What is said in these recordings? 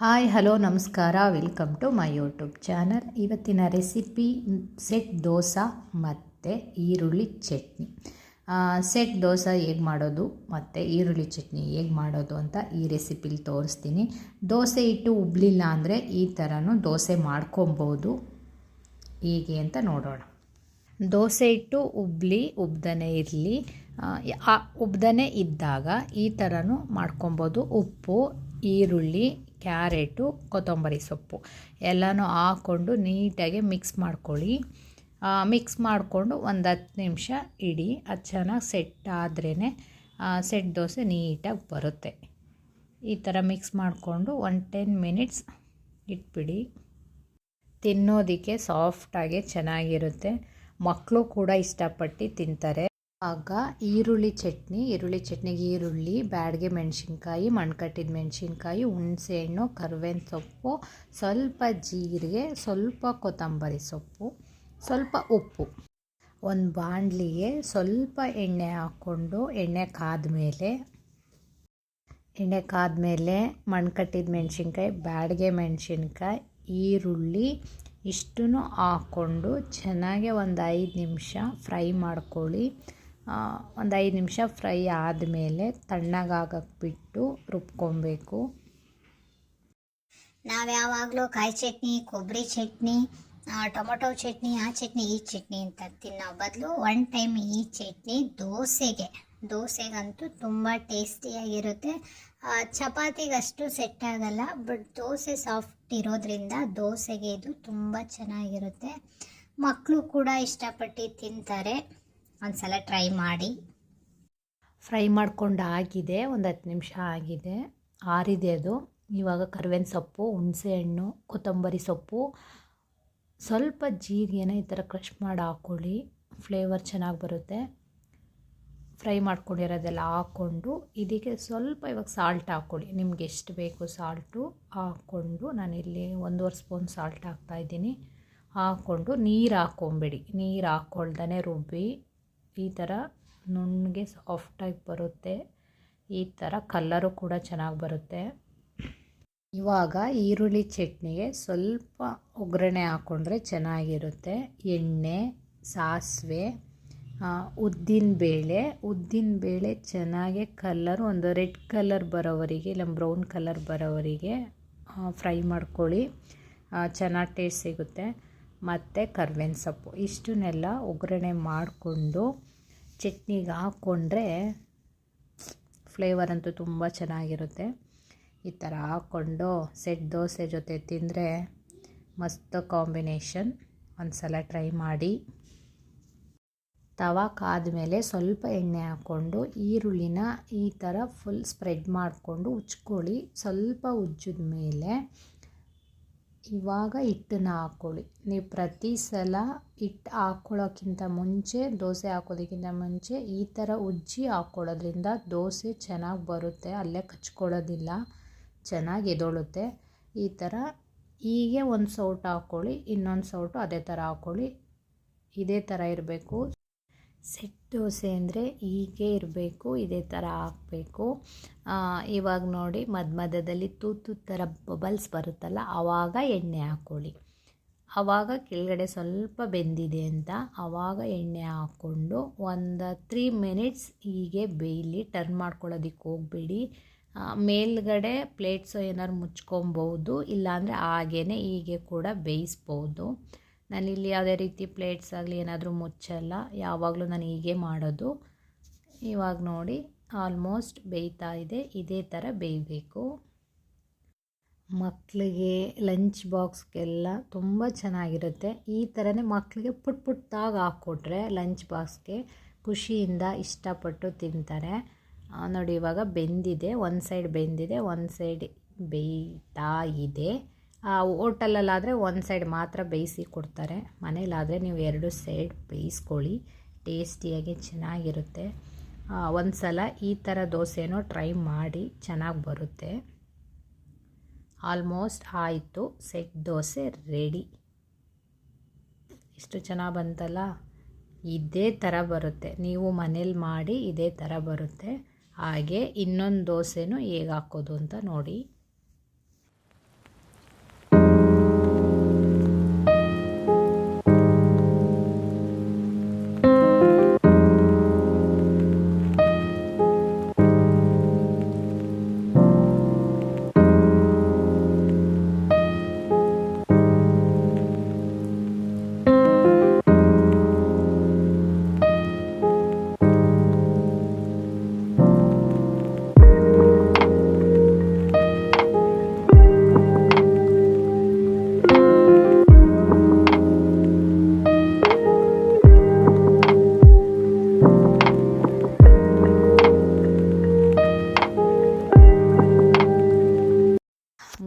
Hi, hello, ನಮಸ್ಕಾರ. Welcome to my YouTube channel ಇವತ್ತಿನ recipe set dosa ಮತ್ತು ಈರುಳ್ಳಿ ಚಟ್ನಿ. ಸೆಟ್ ದೋಸೆ ಹೇಗೆ ಮಾಡೋದು ಮತ್ತು ಈರುಳ್ಳಿ ಚಟ್ನಿ ಹೇಗೆ ಮಾಡೋದು ಅಂತ ಈ ರೆಸಿಪಿಲಿ ತೋರಿಸ್ತೀನಿ. ದೋಸೆ ಇಟ್ಟು ಉಬ್ಲಿಲ್ಲ ಅಂದರೆ ಈ ಥರನೂ ದೋಸೆ ಮಾಡ್ಕೊಬೋದು. ಹೀಗೆ ಅಂತ ನೋಡೋಣ. ದೋಸೆ ಇಟ್ಟು ಉಬ್ಲಿ, ಉಬ್ದನೆ ಇರಲಿ. ಉಬ್ದನೆ ಇದ್ದಾಗ ಈ ಥರನೂ ಮಾಡ್ಕೊಬೋದು. ಉಪ್ಪು, ಈರುಳ್ಳಿ ಕ್ಯಾರೆಟು, ಕೊತ್ತಂಬರಿ ಸೊಪ್ಪು. ಎಲ್ಲನೂ ಹಾಕ್ಕೊಂಡು ನೀಟಾಗಿ ಮಿಕ್ಸ್ ಮಾಡ್ಕೊಳ್ಳಿ. ಮಿಕ್ಸ್ ಮಾಡಿಕೊಂಡು ಒಂದು ಹತ್ತು ನಿಮಿಷ ಇಡಿ. ಅದು ಚೆನ್ನಾಗಿ ಸೆಟ್ ಆದ್ರೇ ಸೆಟ್ ದೋಸೆ ನೀಟಾಗಿ ಬರುತ್ತೆ. ಈ ಥರ ಮಿಕ್ಸ್ ಮಾಡಿಕೊಂಡು ಒನ್ ಟೆನ್ ಮಿನಿಟ್ಸ್ ಇಟ್ಬಿಡಿ. ತಿನ್ನೋದಕ್ಕೆ ಸಾಫ್ಟಾಗಿ ಚೆನ್ನಾಗಿರುತ್ತೆ. ಮಕ್ಕಳು ಕೂಡ ಇಷ್ಟಪಟ್ಟು ತಿಂತಾರೆ. ಆಗ ಈರುಳ್ಳಿ ಚಟ್ನಿ, ಈರುಳ್ಳಿ ಚಟ್ನಿಗೆ ಈರುಳ್ಳಿ, ಬ್ಯಾಡಗೆ ಮೆಣಸಿನ್ಕಾಯಿ, ಮಣ್ಕಟ್ಟಿದ ಮೆಣಸಿನ್ಕಾಯಿ, ಹುಣಸೆಹಣ್ಣು ಕರ್ಬೇವಿನ ಸೊಪ್ಪು, ಸ್ವಲ್ಪ ಜೀರಿಗೆ, ಸ್ವಲ್ಪ ಕೊತ್ತಂಬರಿ ಸೊಪ್ಪು, ಸ್ವಲ್ಪ ಉಪ್ಪು. ಒಂದು ಬಾಣಲಿಗೆ ಸ್ವಲ್ಪ ಎಣ್ಣೆ ಹಾಕ್ಕೊಂಡು ಎಣ್ಣೆ ಕಾದ್ಮೇಲೆ ಎಣ್ಣೆ ಕಾದ್ಮೇಲೆ ಮಣ್ಕಟ್ಟಿದ ಮೆಣಸಿನ್ಕಾಯಿ, ಬ್ಯಾಡಗೆ ಮೆಣಸಿನ್ಕಾಯಿ, ಈರುಳ್ಳಿ ಇಷ್ಟು ಹಾಕ್ಕೊಂಡು ಚೆನ್ನಾಗೆ ಒಂದು ಐದು ನಿಮಿಷ ಫ್ರೈ ಮಾಡ್ಕೊಳ್ಳಿ. ಒಂದು ಐದು ನಿಮಿಷ ಫ್ರೈ ಆದಮೇಲೆ ತಣ್ಣಗಾಗಕ್ಕೆ ಬಿಟ್ಟು ರುಬ್ಕೊಬೇಕು. ನಾವು ಯಾವಾಗಲೂ ಕಾಯಿ ಚಟ್ನಿ ಕೊಬ್ಬರಿ ಚಟ್ನಿ ಟೊಮೊಟೊ ಚಟ್ನಿ, ಆ ಚಟ್ನಿ, ಈ ಚಟ್ನಿ ಅಂತ ತಿನ್ನೋ ಬದಲು ಒನ್ ಟೈಮ್ ಈ ಚಟ್ನಿ ದೋಸೆಗೆ. ದೋಸೆಗಂತೂ ತುಂಬ ಟೇಸ್ಟಿಯಾಗಿರುತ್ತೆ. ಚಪಾತಿಗಷ್ಟು ಸೆಟ್ ಆಗಲ್ಲ, ಬಟ್ ದೋಸೆ ಸಾಫ್ಟ್ ಇರೋದ್ರಿಂದ ದೋಸೆಗೆ ಇದು ತುಂಬ ಚೆನ್ನಾಗಿರುತ್ತೆ. ಮಕ್ಕಳು ಕೂಡ ಇಷ್ಟಪಟ್ಟು ತಿಂತಾರೆ. ಒಂದ್ಸಲ ಟ್ರೈ ಮಾಡಿ. ಫ್ರೈ ಮಾಡ್ಕೊಂಡು ಆಗಿದೆ, ಒಂದು ಹತ್ತು ನಿಮಿಷ ಆಗಿದೆ. ಆರಿದೆ ಅದು. ಇವಾಗ ಕರ್ಬೇವಿನ ಸೊಪ್ಪು ಹುಣಸೆಹಣ್ಣು ಕೊತ್ತಂಬರಿ ಸೊಪ್ಪು. ಸ್ವಲ್ಪ ಜೀರಿಗೆನ ಈ ಥರ ಕ್ರಷ್ ಮಾಡಿ ಹಾಕ್ಕೊಳ್ಳಿ ಫ್ಲೇವರ್ ಚೆನ್ನಾಗಿ ಬರುತ್ತೆ. ಫ್ರೈ ಮಾಡ್ಕೊಂಡಿರೋದೆಲ್ಲ ಹಾಕ್ಕೊಂಡು, ಇದಕ್ಕೆ ಸ್ವಲ್ಪ ಇವಾಗ ಸಾಲ್ಟ್ ಹಾಕ್ಕೊಳ್ಳಿ ನಿಮ್ಗೆ ಎಷ್ಟು ಬೇಕು ಸಾಲ್ಟು ಹಾಕ್ಕೊಂಡು ನಾನಿಲ್ಲಿ ಒಂದೂವರೆ ಸ್ಪೂನ್ ಸಾಲ್ಟ್ ಹಾಕ್ತಾಯಿದ್ದೀನಿ ಹಾಕ್ಕೊಂಡು ನೀರು ಹಾಕ್ಕೊಂಬಿಡಿ. ನೀರು ಹಾಕ್ಕೊಳ್ದೇ ರುಬ್ಬಿ. ಈ ಥರ ನುಣ್ಣಗೆ ಸಾಫ್ಟಾಗಿ ಬರುತ್ತೆ. ಈ ಥರ ಕಲ್ಲರು ಕೂಡ ಚೆನ್ನಾಗಿ ಬರುತ್ತೆ. ಇವಾಗ ಈರುಳ್ಳಿ ಚಟ್ನಿಗೆ ಸ್ವಲ್ಪ ಒಗ್ಗರಣೆ ಹಾಕ್ಕೊಂಡ್ರೆ ಚೆನ್ನಾಗಿರುತ್ತೆ. ಎಣ್ಣೆ, ಸಾಸಿವೆ ಉದ್ದಿನ ಬೇಳೆ. ಉದ್ದಿನ ಬೇಳೆ ಚೆನ್ನಾಗಿ ಕಲ್ಲರ್, ಒಂದು ರೆಡ್ ಕಲರ್ ಬರೋವರೆಗೆ, ಇಲ್ಲ ಬ್ರೌನ್ ಕಲರ್ ಬರೋವರೆಗೆ ಫ್ರೈ ಮಾಡ್ಕೊಳ್ಳಿ. ಚೆನ್ನಾಗಿ ಟೇಸ್ಟ್ ಸಿಗುತ್ತೆ. ಮತ್ತು ಕರ್ಬೇವಿನ ಸೊಪ್ಪು. ಇಷ್ಟನ್ನೆಲ್ಲ ಒಗ್ಗರಣೆ ಮಾಡಿಕೊಂಡು ಚಟ್ನಿಗೆ ಹಾಕ್ಕೊಂಡ್ರೆ ಫ್ಲೇವರ್ ಅಂತೂ ತುಂಬ ಚೆನ್ನಾಗಿರುತ್ತೆ. ಈ ಥರ ಹಾಕ್ಕೊಂಡು ಸೆಟ್ ದೋಸೆ ಜೊತೆ ತಿಂದರೆ ಮಸ್ತ್ ಕಾಂಬಿನೇಷನ್. ಒಂದು ಸಲ ಟ್ರೈ ಮಾಡಿ. ತವಾ ಕಾದ್ಮೇಲೆ ಸ್ವಲ್ಪ ಎಣ್ಣೆ ಹಾಕ್ಕೊಂಡು ಈರುಳ್ಳಿನ ಈ ಥರ ಫುಲ್ ಸ್ಪ್ರೆಡ್ ಮಾಡಿಕೊಂಡು ಉಚ್ಕೊಳ್ಳಿ. ಸ್ವಲ್ಪ ಉಜ್ಜಿದ ಮೇಲೆ ಇವಾಗ ಹಿಟ್ಟನ್ನು ಹಾಕ್ಕೊಳ್ಳಿ ನೀವು ಪ್ರತಿ ಸಲ ಹಿಟ್ಟು ಹಾಕ್ಕೊಳ್ಳೋಕ್ಕಿಂತ ಮುಂಚೆ, ದೋಸೆ ಹಾಕೋದಕ್ಕಿಂತ ಮುಂಚೆ ಈ ಥರ ಉಜ್ಜಿ ಹಾಕ್ಕೊಳ್ಳೋದ್ರಿಂದ ದೋಸೆ ಚೆನ್ನಾಗಿ ಬರುತ್ತೆ, ಅಲ್ಲೇ ಕಚ್ಕೊಳ್ಳೋದಿಲ್ಲ, ಚೆನ್ನಾಗಿ ಎದೊಳುತ್ತೆ. ಈ ಥರ ಹೀಗೆ ಒಂದು ಸೌಟು ಹಾಕ್ಕೊಳ್ಳಿ ಇನ್ನೊಂದು ಸೌಟು ಅದೇ ಥರ ಹಾಕ್ಕೊಳ್ಳಿ ಇದೇ ಥರ ಇರಬೇಕು. ಸೆಟ್ ದೋಸೆ ಅಂದರೆ ಹೀಗೆ ಇರಬೇಕು, ಇದೇ ಥರ ಹಾಕಬೇಕು. ಇವಾಗ ನೋಡಿ ಮಧ್ಯ ಮಧ್ಯದಲ್ಲಿ ತೂತು ಥರ ಬಬಲ್ಸ್ ಬರುತ್ತಲ್ಲ ಆವಾಗ ಎಣ್ಣೆ ಹಾಕ್ಕೊಳ್ಳಿ ಆವಾಗ ಕೆಳಗಡೆ ಸ್ವಲ್ಪ ಬೆಂದಿದೆ ಅಂತ ಆವಾಗ ಎಣ್ಣೆ ಹಾಕ್ಕೊಂಡು ಒಂದು ತ್ರೀ ಮಿನಿಟ್ಸ್ ಹೀಗೆ ಬೇಯಲಿ ಟರ್ನ್ ಮಾಡ್ಕೊಳ್ಳೋದಕ್ಕೆ ಹೋಗಬೇಡಿ. ಮೇಲ್ಗಡೆ ಪ್ಲೇಟ್ಸು ಏನಾದ್ರು ಮುಚ್ಕೊಬೋದು ಇಲ್ಲಾಂದರೆ ಹಾಗೇ ಹೀಗೆ ಕೂಡ ಬೇಯಿಸ್ಬೋದು. ನಾನಿಲ್ಲಿ ಯಾವುದೇ ರೀತಿ ಪ್ಲೇಟ್ಸ್ ಆಗಲಿ ಏನಾದರೂ ಮುಚ್ಚಲ್ಲ. ಯಾವಾಗಲೂ ನಾನು ಹೀಗೆ ಮಾಡೋದು. ಇವಾಗ ನೋಡಿ ಆಲ್ಮೋಸ್ಟ್ ಬೇಯ್ತಾ ಇದೆ. ಇದೇ ಥರ ಬೇಯಬೇಕು. ಮಕ್ಕಳಿಗೆ ಲಂಚ್ ಬಾಕ್ಸ್ಗೆಲ್ಲ ತುಂಬ ಚೆನ್ನಾಗಿರುತ್ತೆ. ಈ ಥರನೇ ಮಕ್ಕಳಿಗೆ ಪುಟ್ ಪುಟ್ಟಾಗಿ ಹಾಕ್ಕೊಟ್ರೆ ಲಂಚ್ ಬಾಕ್ಸ್ಗೆ ಖುಷಿಯಿಂದ ಇಷ್ಟಪಟ್ಟು ತಿಂತಾರೆ. ನೋಡಿ ಇವಾಗ ಬೆಂದಿದೆ. ಒಂದು ಸೈಡ್ ಬೆಂದಿದೆ, ಒಂದು ಸೈಡ್ ಬೇಯ್ತಾ ಇದೆ. ಹೋಟೆಲಲ್ಲಾದರೆ ಒಂದು ಸೈಡ್ ಮಾತ್ರ ಬೇಯಿಸಿ ಕೊಡ್ತಾರೆ. ಮನೇಲಾದರೆ ನೀವು ಎರಡು ಸೈಡ್ ಬೇಯಿಸ್ಕೊಳ್ಳಿ. ಟೇಸ್ಟಿಯಾಗಿ ಚೆನ್ನಾಗಿರುತ್ತೆ. ಒಂದು ಸಲ ಈ ಥರ ದೋಸೆನೂ ಟ್ರೈ ಮಾಡಿ ಚೆನ್ನಾಗಿ ಬರುತ್ತೆ. ಆಲ್ಮೋಸ್ಟ್ ಆಯಿತು. ಸೆಟ್ ದೋಸೆ ರೆಡಿ ಇಷ್ಟು ಚೆನ್ನಾಗಿ ಬಂತಲ್ಲ? ಇದೇ ಥರ ಬರುತ್ತೆ. ನೀವು ಮನೇಲಿ ಮಾಡಿ ಇದೇ ಥರ ಬರುತ್ತೆ. ಹಾಗೆ ಇನ್ನೊಂದು ದೋಸೆನೂ ಹೇಗೆ ಹಾಕೋದು ಅಂತ ನೋಡಿ.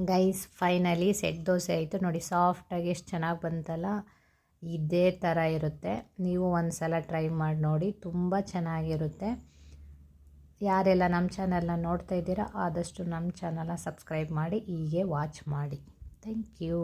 ಗೈಸ್ ಫೈನಲಿ ಸೆಟ್ ದೋಸೆ ಆಯಿತು. ನೋಡಿ ಸಾಫ್ಟಾಗಿ ಎಷ್ಟು ಚೆನ್ನಾಗಿ ಬಂತಲ್ಲ, ಇದೇ ಥರ ಇರುತ್ತೆ. ನೀವು ಒಂದು ಸಲ ಟ್ರೈ ಮಾಡಿ ನೋಡಿ, ತುಂಬ ಚೆನ್ನಾಗಿರುತ್ತೆ. ಯಾರೆಲ್ಲ ನಮ್ಮ ಚಾನಲ್ನ ನೋಡ್ತಾ ಇದ್ದೀರಾ, ಆದಷ್ಟು ನಮ್ಮ ಚಾನಲ್ನ ಸಬ್ಸ್ಕ್ರೈಬ್ ಮಾಡಿ, ಹೀಗೆ ವಾಚ್ ಮಾಡಿ. Thank you